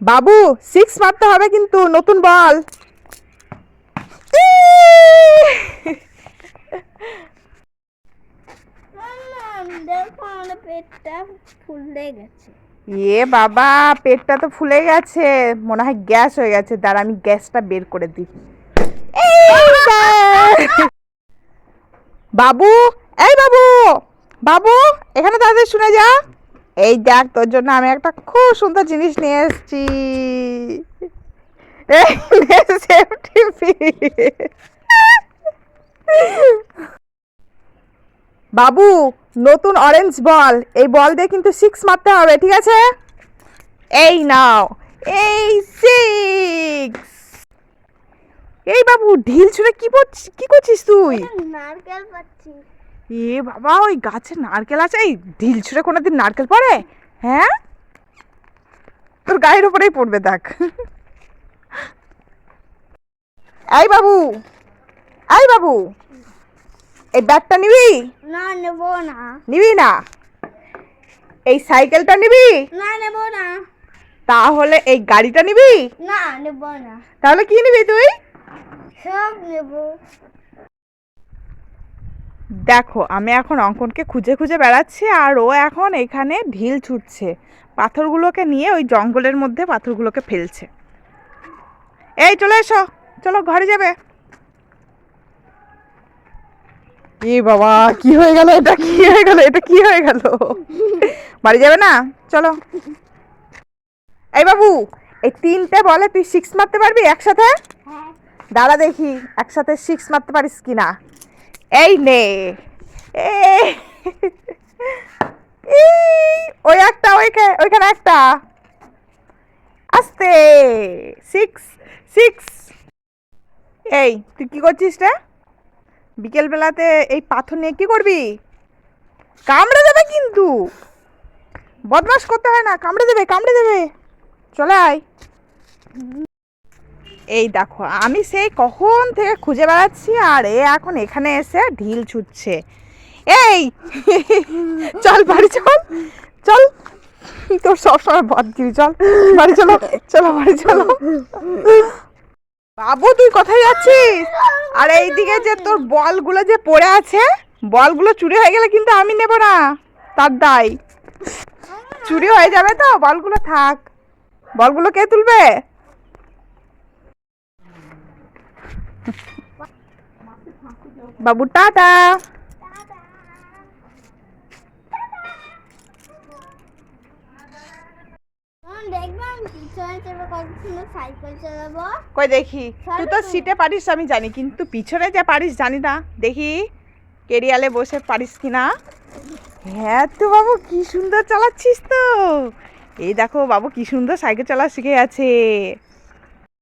বাবু six মারতে হবে কিন্তু নতুন বল। পেটটা ফুলে গেছে। এ বাবা পেটটা তো ফুলে গেছে। মনে হয় গ্যাস হয়ে গেছে। দাঁড়া আমি গ্যাসটা বের করে দিই। বাবু এই বাবু বাবু এখানে তাদের শুনে যা। এই দেখ, তোর জন্য আমি একটা খুব সুন্দর জিনিস নিয়ে এসেছি। বাবু, নতুন অরেঞ্জ বল এই বল দিয়ে কিন্তু সিক্স মারতে হবে, ঠিক আছে? এই নাও, এই সিক্স এই বাবু, ঢিল ছুঁড়ে কি করছিস কি করছিস তুই? নারকেল পাচ্ছি এ বাবা ওই গাছে নারকেল আছে এই ঢিল ছুঁড়ে কোনোদিন নারকেল পড়ে? হ্যাঁ? তোর গায়ের উপরেই পড়বে দেখ। এই বাবু এই বাবু এই ব্যাগটা নিবি? না নেব না। নিবি না? এই সাইকেলটা নিবি? না নেব না। তাহলে এই গাড়িটা নিবি? না নেব না। তাহলে কি নিবি তুই? সব নেব। দেখো আমি এখন অঙ্কনকে খুঁজে খুঁজে বেড়াচ্ছি আর ও এখন এখানে ঢিল ছুটছে। পাথরগুলোকে নিয়ে ওই জঙ্গলের মধ্যে পাথরগুলোকে ফেলছে। এই চলে এসো। চলো ঘরে যাবে। এ বাবা কি হয়ে গেল? এটা কি হয়ে গেল? এটা কি হয়ে গেল? বাড়ি যাবে না? চলো। এই বাবু এই তিনটে বলে তুই সিক্স মারতে পারবি একসাথে? হ্যাঁ। দাঁড়া দেখি একসাথে সিক্স মারতে পারিস কিনা? এই নে এই, এই, ওই একটা ওইখানে ওইখানে একটা। আস্তে। সিক্স সিক্স এই তুই কি করছিস রে? বিকেলবেলাতে এই পাথর নিয়ে কি করবি? কামড়ে দেবে কিন্তু। বদমাস করতে হয় না কামড়ে দেবে কামড়ে দেবে। চলে আয়। এই দেখো, আমি সেই কখন থেকে খুঁজে বেড়াচ্ছি আর এ এখন এখানে এসে ঢিল ছুটছে। এই, চল বাড়ি চল চল। তোর সবসময় বদগিরি, চল, বাড়ি চলো চলো, বাড়ি চলো। বাবু, তুই কোথায় যাচ্ছিস? আর এইদিকে যে তোর বলগুলো যে পড়ে আছে, বলগুলো চুরি হয়ে গেলে কিন্তু আমি নেব না, তার দায়। চুরি হয়ে যাবে তো, বলগুলো থাক। বলগুলো কে তুলবে বাবু টাটা তখন দেখব আমি পিছনে চেপে কত সুন্দর সাইকেল চালাবো? কই দেখি তুই তো সিটে পারিস আমি জানি কিন্তু পিছনে যে পারিস জানি না। দেখি কেরিয়ালে বসে পারিস কি না হ্যাঁ তো বাবু কি সুন্দর চালাচ্ছিস তো। এই দেখো বাবু কি সুন্দর সাইকেল চালা শিখে আছে।